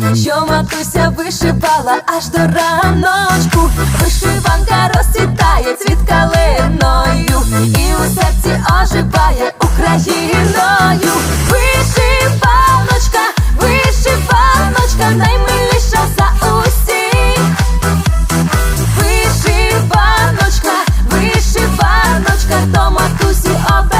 що матуся вишивала аж до раночку, вишиванка розцвітає цвіт калиною і у серці оживає Україною. Вишиваночка, вишиваночка, наймиліша за усіх. Вишиваночка, вишиваночка, до матусі обе.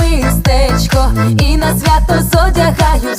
мистечко, і на свято зодягаю.